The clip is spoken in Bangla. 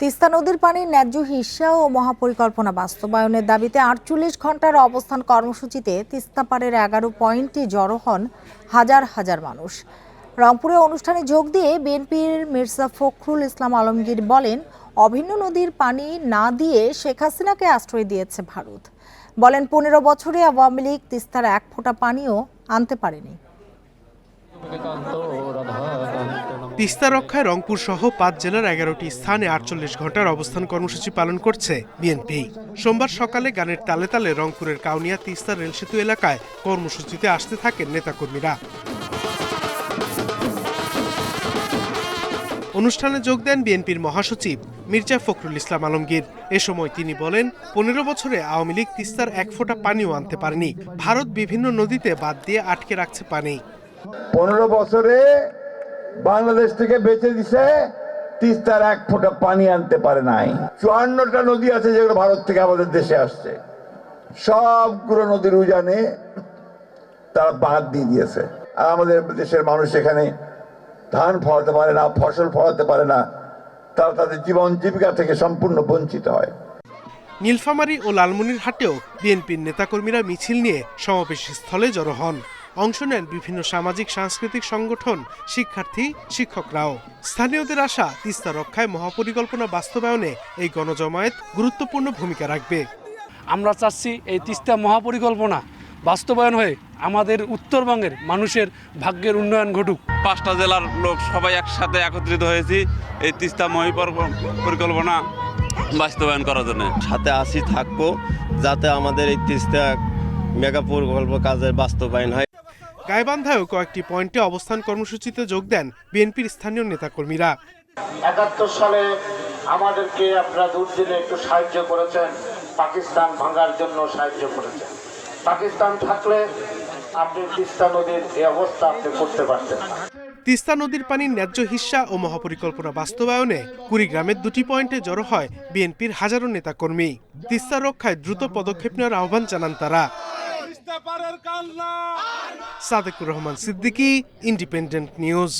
তিস্তা নদীর পানির ন্যায্য হিস্সা ও মহাপরিকল্পনা বাস্তবায়নের দাবিতে আটচল্লিশ ঘণ্টার অবস্থান কর্মসূচিতে তিস্তা পাড়ের এগারো পয়েন্টে জড়ো হন হাজার হাজার মানুষ। রংপুরে অনুষ্ঠানে যোগ দিয়ে বিএনপির মির্জা ফখরুল ইসলাম আলমগীর বলেন, অভিন্ন নদীর পানি না দিয়ে শেখ হাসিনাকে আশ্রয় দিয়েছে ভারত। বলেন, পনেরো বছরে আওয়ামী লীগ তিস্তার এক ফোঁটা পানিও আনতে পারেনি। তিস্তা রক্ষায় রংপুর সহ পাঁচ জেলার এগারোটি স্থানে আটচল্লিশ ঘণ্টার অবস্থান কর্মসূচি পালন করছে বিএনপি। সোমবার সকালে গানের তালে তালে রংপুরের কাউনিয়া তিস্তা রেলসেতু এলাকায় কর্মসূচিতে আসতে থাকেন নেতাকর্মীরা। অনুষ্ঠানে যোগ দেন বিএনপির মহাসচিব মির্জা ফখরুল ইসলাম আলমগীর। এ সময় তিনি বলেন, পনেরো বছরে আওয়ামী লীগ তিস্তার এক ফোঁটা পানিও আনতে পারেনি। ভারত বিভিন্ন নদীতে বাদ দিয়ে আটকে রাখছে পানি। পনেরো বছরে বাংলাদেশ থেকে বেঁচে দিছে, তিস্তার এক ফোঁটা পানি আনতে পারে নাই। চুয়ান্নটা নদী আছে যেগুলো ভারত থেকে আমাদের দেশে আসছে। সবগুলো নদীর উজানে তারা বাদ দিয়ে দিয়েছে। আর আমাদের দেশের মানুষ এখানে ধান ফলাতে পারে না, ফসল ফলাতে পারে না। তারা তাদের জীবন জীবিকা থেকে সম্পূর্ণ বঞ্চিত হয়। নীলফামারী ও লালমনিরহাটেও বিএনপির নেতাকর্মীরা মিছিল নিয়ে সমাবেশ স্থলে জড়ো হন। অংশ নেন বিভিন্ন সামাজিক সাংস্কৃতিক সংগঠন শিক্ষার্থী শিক্ষকরাও। স্থানীয়দের আশা তিস্তা রক্ষায় মহাপরিকল্পনা বাস্তবায়নে এই গণজমায়েত গুরুত্বপূর্ণ ভূমিকা রাখবে। আমরা চাচ্ছি এই তিস্তা মহাপরিকল্পনা বাস্তবায়ন হয়ে আমাদের উত্তরবঙ্গের মানুষের ভাগ্যের উন্নয়ন ঘটুক। পাঁচটা জেলার লোক সবাই একসাথে একত্রিত হয়েছি এই তিস্তা মহি পরিকল্পনা বাস্তবায়ন করার জন্য। সাথে আসি থাকব যাতে আমাদের এই তিস্তা মেগা প্রকল্প কাজের বাস্তবায়ন হয়। গাইবান্ধায়ও কয়েকটি পয়েন্টে অবস্থান কর্মসূচিতে যোগ দেন বিএনপির স্থানীয় নেতাকর্মীরা। একাত্তর সালে আমাদেরকে আপনারা দুর্দিনে একটু সাহায্য করেছেন পাকিস্তান ভাঙার জন্য সাহায্য করেছেন। পাকিস্তান থাকলে আপনি তিস্তা নদীর এই অবস্থা আপনি করতে পারতেন না। তিস্তা নদীর পানির ন্যায্য হিস্সা ও মহাপরিকল্পনা বাস্তবায়নে কুড়িগ্রামের দুটি পয়েন্টে জড়ো হয় বিএনপির হাজারো নেতাকর্মী। তিস্তা রক্ষায় দ্রুত পদক্ষেপ নেওয়ার আহ্বান জানান তারা। Sadekur Rahman Siddiqui independent news